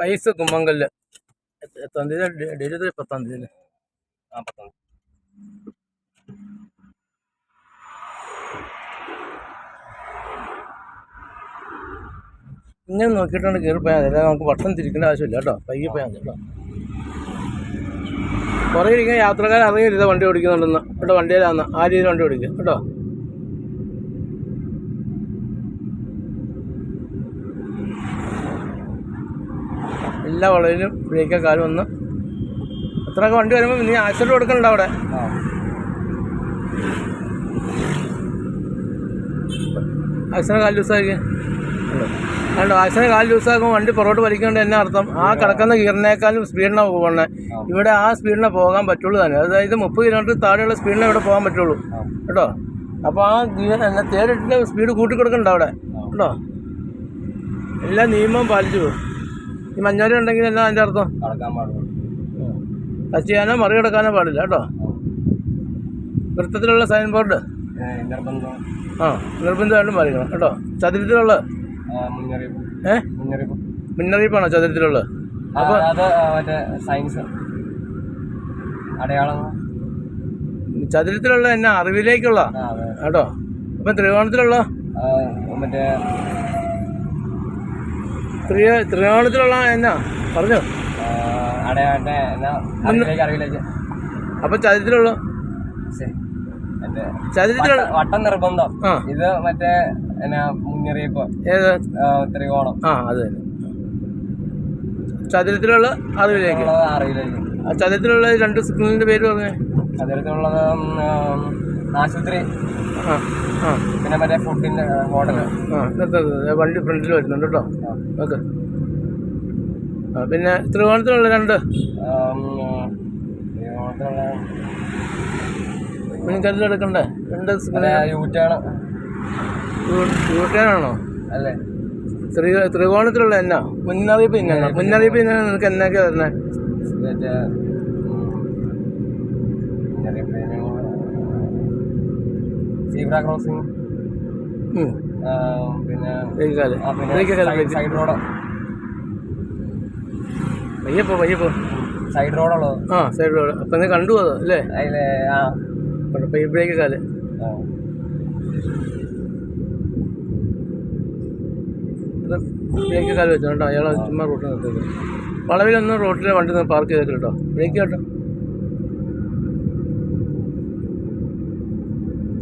Size Kummankallu എത്താം തീയതി? Delivery പത്താം തീയതി ആ പത്താം ഇങ്ങനെ നോക്കിയിട്ടാണ് കയറി പോയാൽ മതി നമുക്ക് വട്ടം തിരിക്കേണ്ട ആവശ്യമില്ല കേട്ടോ. പയ്യെ പോയാൽ മതി കേട്ടോ. കുറേ ഇരിക്കുന്ന യാത്രക്കാർ അറിയില്ല വണ്ടി ഓടിക്കുന്നുണ്ടെന്ന്. കേട്ടോ വണ്ടിയിലാന്ന്. ആ രീതിയിൽ വണ്ടി ഓടിക്കുക കേട്ടോ. എല്ലാ വളവിലും ബ്രേക്ക് കാലം ഒന്ന് അത്രയൊക്കെ വണ്ടി വരുമ്പോൾ നീ ആക്സിഡന്റ് കൊടുക്കണ്ട അവിടെ. ആക്സിഡന്റ് കാൽ ദിവസമായിരിക്കും അല്ല ആക്സിഡന്റ് കാൽ ദിവസമാക്കുമ്പോൾ വണ്ടി പുറകോട്ട് വലിക്കേണ്ട എന്നാ അർത്ഥം? ആ കിടക്കുന്ന ഗിയറിനേക്കാളും സ്പീഡിനാണ് പോകണേ ഇവിടെ ആ സ്പീഡിനെ പോകാൻ പറ്റുള്ളൂ തന്നെ. അതായത് മുപ്പത് കിലോമീറ്റർ താഴെയുള്ള സ്പീഡിനെ ഇവിടെ പോകാൻ പറ്റുള്ളൂ. കേട്ടോ? അപ്പോൾ ആ ഗിയർ എന്നെ തേടിട്ട് സ്പീഡ് കൂട്ടി കൊടുക്കണ്ട അവിടെ. കേട്ടോ? എല്ലാ നിയമവും പാലിച്ചു പോകും ഈ മഞ്ഞോര ഉണ്ടെങ്കിൽ എന്നാ അതിന്റെ അർത്ഥം? ടച്ച് ചെയ്യാനോ മറികടക്കാനോ പാടില്ല കേട്ടോ? വൃത്തത്തിലുള്ള സൈൻ ബോർഡ് ആ നിർബന്ധമായിട്ടും പാലിക്കണം കേട്ടോ? ചതുരത്തിലുള്ള ഏ? മുന്നറിയിപ്പാണോ ചതുരത്തിലുള്ള? അപ്പോൾ സയൻസ് അടയാളം. ചതുരത്തിലുള്ള എന്നാ അറിവിലേക്കുള്ള കേട്ടോ? അപ്പം ത്രികോണത്തിലുള്ള മറ്റേ ത്രിയ ത്രികോണത്തിലുള്ള എന്നാ? പറഞ്ഞോ. അപ്പൊ ചതുരത്തിലുള്ള ചതുരത്തിലുള്ള വട്ടം നിർബന്ധം. ഇത് മറ്റേ എന്നാ മുന്നറിയിപ്പ്. ഏത്? ത്രികോണം. ആ അത് തന്നെ. ചതുരത്തിലുള്ള അറിവിലേക്ക്. ചതുരത്തിലുള്ള രണ്ട് സിഗ്നലിന്റെ പേര് പറഞ്ഞേ. ഉം, ആശുപത്രി. പിന്നെ മറ്റേ ഫുഡിന്റെ ഹോട്ടൽ വണ്ടി ഫ്രണ്ടിൽ വരുന്നുണ്ട് കേട്ടോ. ഓക്കെ. പിന്നെ ത്രികോണത്തിലുള്ള രണ്ട്? മുൻകരുതൽ എടുക്കണ്ടേ? രണ്ട് യൂട്ടേണാണോ അല്ലേ. ത്രി ത്രികോണത്തിലുള്ള എന്നാ? മുന്നറിയിപ്പ് ഇങ്ങനെ മുന്നറിയിപ്പ് ഇങ്ങനെ നിനക്ക് എന്നൊക്കെ തരണേ മറ്റേ സീബ്ര ക്രോസിംഗ് ഉം. പിന്നെ സൈഡ് റോഡ്. പയ്യപ്പോ പയ്യപ്പോ സൈഡ് റോഡുള്ളത് ആ സൈഡ് റോഡ്. അപ്പം നീ കണ്ടു അത് അല്ലേ? അതിലെ ആ. പയ്യ ബ്രേക്ക് കാൽ. ബ്രേക്ക് കാൽ വെച്ചോ കേട്ടോ. അയാൾ ചുമ്മാ റോട്ടിൽ നിർത്തിയത് വളവിലൊന്നും റോട്ടിൽ വണ്ടി പാർക്ക് ചെയ്തിട്ട് കേട്ടോ. ബ്രേക്ക് കേട്ടോ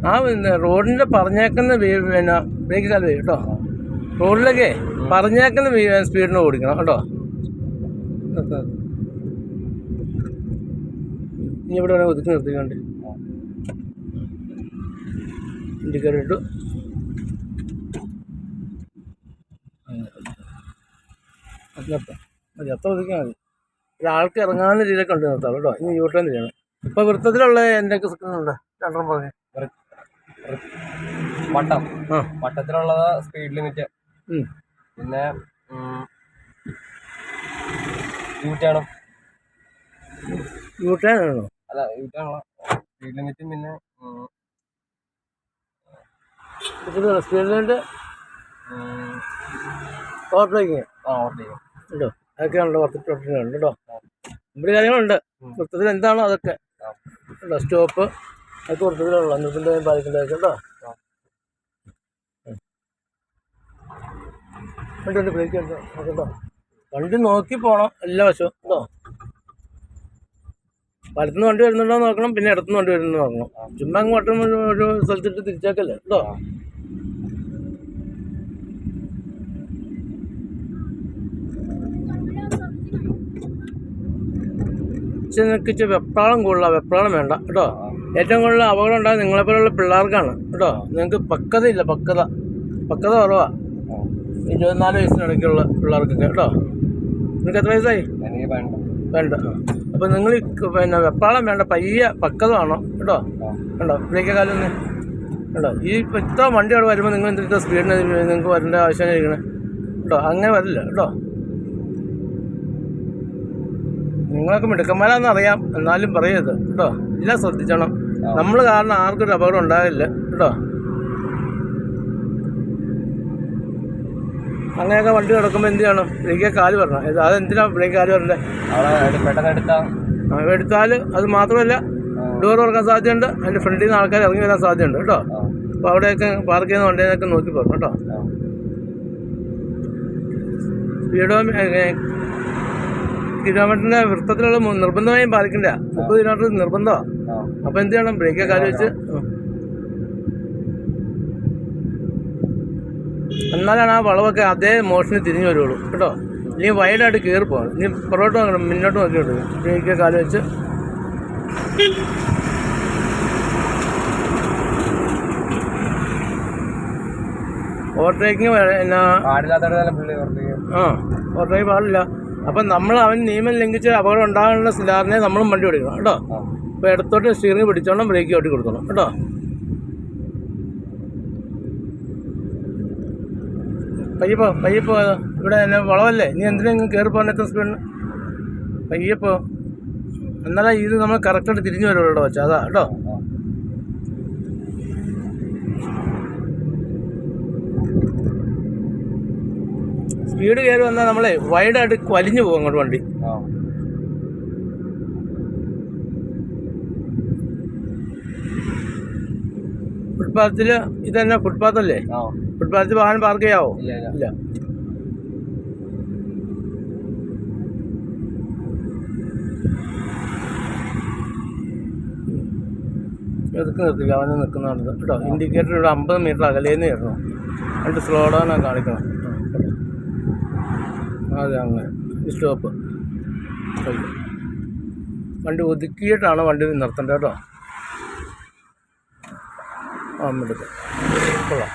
ആ റോഡിന്റെ പറഞ്ഞേക്കുന്ന പിന്നെ ബ്രേക്ക് കാൽ വരും കേട്ടോ. റോഡിലൊക്കെ പറഞ്ഞേക്കുന്ന സ്പീഡിന് ഓടിക്കണം കേട്ടോ. ഇനി ഇവിടെ വേണേൽ ഒതുക്കി നിർത്തിക്കൊണ്ട്. ഇൻഡിക്കേറ്റർ ഇട്ടു. മതി അത്ര ഒതുക്കിയാൽ മതി. ഒരാൾക്ക് ഇറങ്ങാവുന്ന രീതിയിലൊക്കെ ഉണ്ട് നിർത്താം കേട്ടോ. ഇനി യൂട്ടേൺ ചെയ്യണം. ഇപ്പോൾ വൃത്തത്തിലുള്ള എന്തൊക്കെ ഉണ്ട്? രണ്ടെണ്ണം പറഞ്ഞു. വട്ടം. വട്ടത്തിലുള്ളത് സ്പീഡ് ലിമിറ്റ്. പിന്നെ അല്ല സ്പീഡ് ലിമിറ്റും സ്പീഡ് ലിമിറ്റ് ആ കേട്ടോ അതൊക്കെയാണല്ലോ കേട്ടോ ഇവിടെ കാര്യങ്ങളുണ്ട്. വൃത്തത്തിൽ എന്താണോ അതൊക്കെ. സ്റ്റോപ്പ്. അതൊക്കെ വൃത്തത്തിലുള്ള നിർബന്ധമായും പാലിക്കേണ്ടതൊക്കെ കേട്ടോ വണ്ടി ബ്രേക്ക് കേട്ടോ വണ്ടി നോക്കി പോകണം എല്ലാ വശവും. കേട്ടോ വലത്തുനിന്ന് വണ്ടി വരുന്നുണ്ടോ നോക്കണം. പിന്നെ ഇടത്തുനിന്ന് വണ്ടി വരുന്നുണ്ടോ നോക്കണം. ചുമ്മാ അങ്ങ് വട്ടം ഒരു സ്ഥലത്തിട്ട് തിരിച്ചേക്കല്ലേ. കേട്ടോ ഇച്ചിരി വെപ്രാളം കൂടുതലാണ് വെപ്രാളം വേണ്ട. കേട്ടോ? ഏറ്റവും കൂടുതൽ അപകടം ഉണ്ടാകുന്നത് നിങ്ങളെപ്പോലുള്ള പിള്ളേർക്കാണ്. കേട്ടോ? നിങ്ങൾക്ക് പക്വതയില്ല പക്വത. പക്വത കുറവാണ് ഇരുപത്തിനാല് വയസ്സിനിടയ്ക്കുള്ള പിള്ളേർക്കൊക്കെ കേട്ടോ? നിങ്ങൾക്ക് എത്ര വയസ്സായി? വേണ്ട അപ്പോൾ നിങ്ങൾ പിന്നെ വെപ്പാളം വേണ്ട പയ്യ പക്വത വേണം കേട്ടോ? കണ്ടോ? കാലം കാലൊന്ന് കേട്ടോ ഈ ഇപ്പം ഇത്ര വണ്ടി അവിടെ വരുമ്പോൾ നിങ്ങൾ എന്തിട്ട് സ്പീഡിന് നിങ്ങൾക്ക് വരേണ്ട ആവശ്യം ഇരിക്കണേ. കേട്ടോ? അങ്ങനെ വരില്ല കേട്ടോ? നിങ്ങളൊക്കെ മിടുക്കന്മാരാണെന്ന് അറിയാം എന്നാലും പറയരുത് കേട്ടോ? എല്ലാം ശ്രദ്ധിച്ചണം. നമ്മൾ കാരണം ആർക്കൊരു അപകടം ഉണ്ടാകില്ല കേട്ടോ. അങ്ങനെയൊക്കെ വണ്ടി കിടക്കുമ്പോൾ എന്ത് ചെയ്യണം? ബ്രേക്കിൽ കാൽ വരണം. ഇത് അതെന്തിനാ ബ്രേക്ക് കാൽ വരണ്ടേ? എടുത്താൽ അത് മാത്രമല്ല ഡോർ തുറക്കാൻ സാധ്യതയുണ്ട്. അതിന്റെ ഫ്രണ്ടിൽ നിന്ന് ആൾക്കാർ ഇറങ്ങി വരാൻ സാധ്യതയുണ്ട് കേട്ടോ. അപ്പോൾ അവിടെയൊക്കെ പാർക്ക് ചെയ്യുന്ന വണ്ടിയൊക്കെ നോക്കി പോകണം കേട്ടോ. സ്പീഡോ കിലോമീറ്ററിന്റെ വൃത്തത്തിലുള്ള നിർബന്ധമായും പാലിക്കണ്ട. മുപ്പത് കിലോമീറ്റർ നിർബന്ധമാണ്. അപ്പോൾ എന്ത് ചെയ്യണം? ബ്രേക്ക് കാൽ വെച്ച്. എന്നാലാണ് ആ വളവൊക്കെ അതേ മോഷന് തിരിഞ്ഞു വരുള്ളൂ. കേട്ടോ? ഇനി വൈഡായിട്ട് കയറി പോകണം. ഇനി പുറകോട്ട് നോക്കണം. മുന്നോട്ട് നോക്കിയിട്ട്. ബ്രേക്ക് കാൽ വെച്ച്. ഓവർടേക്കിങ് എന്നാ? ആ ഓവർടേക്ക് പാടില്ല. അപ്പം നമ്മൾ അവൻ നിയമം ലംഘിച്ച് അപകടം ഉണ്ടാകാനുള്ള സിലാറിനെ നമ്മളും വണ്ടി ഓടിക്കണം. കേട്ടോ? അപ്പോൾ ഇടത്തോട്ട് സ്റ്റിയറിംഗ് പിടിച്ചോണം ബ്രേക്ക് ഓട്ടി കൊടുക്കണം. കേട്ടോ? പയ്യപ്പോ പയ്യപ്പോ ഇവിടെ എന്നെ വളവല്ലേ? നീ ഇങ്ങനെ കയറി പോകാൻ എത്ര സ്പീഡിന് പയ്യപ്പോ എന്നാലേ ഇത് നമ്മൾ കറക്റ്റായിട്ട് തിരിഞ്ഞു വരുള്ളൂ കേട്ടോ വെച്ചാൽ അതാ കേട്ടോ? സ്പീഡ് കയറി വന്നാൽ നമ്മളെ വൈഡായിട്ട് വലിഞ്ഞു പോകും അങ്ങോട്ട് വണ്ടി. ഫുട്പാത്തിൽ ഇതന്നെ ഫുട്പാത്തല്ലേ ഫുട്പാത്തിൽ വാഹനം പാർക്ക് ചെയ്യാവോ? ഇല്ല എതുക്ക് നിർത്തില്ല അവന് നിൽക്കുന്നുണ്ട് കേട്ടോ ഇൻഡിക്കേറ്റർ ഇവിടെ അമ്പത് മീറ്റർ അകലേന്ന് കയറണം. എന്നിട്ട് സ്ലോ ഡൗൺ കാണിക്കണം. അതെ അങ്ങനെ. സ്റ്റോപ്പ് വണ്ടി ഒതുക്കിയിട്ടാണ് വണ്ടി നിർത്തേണ്ടത് കേട്ടോ. എടുക്കാം കൊള്ളാം.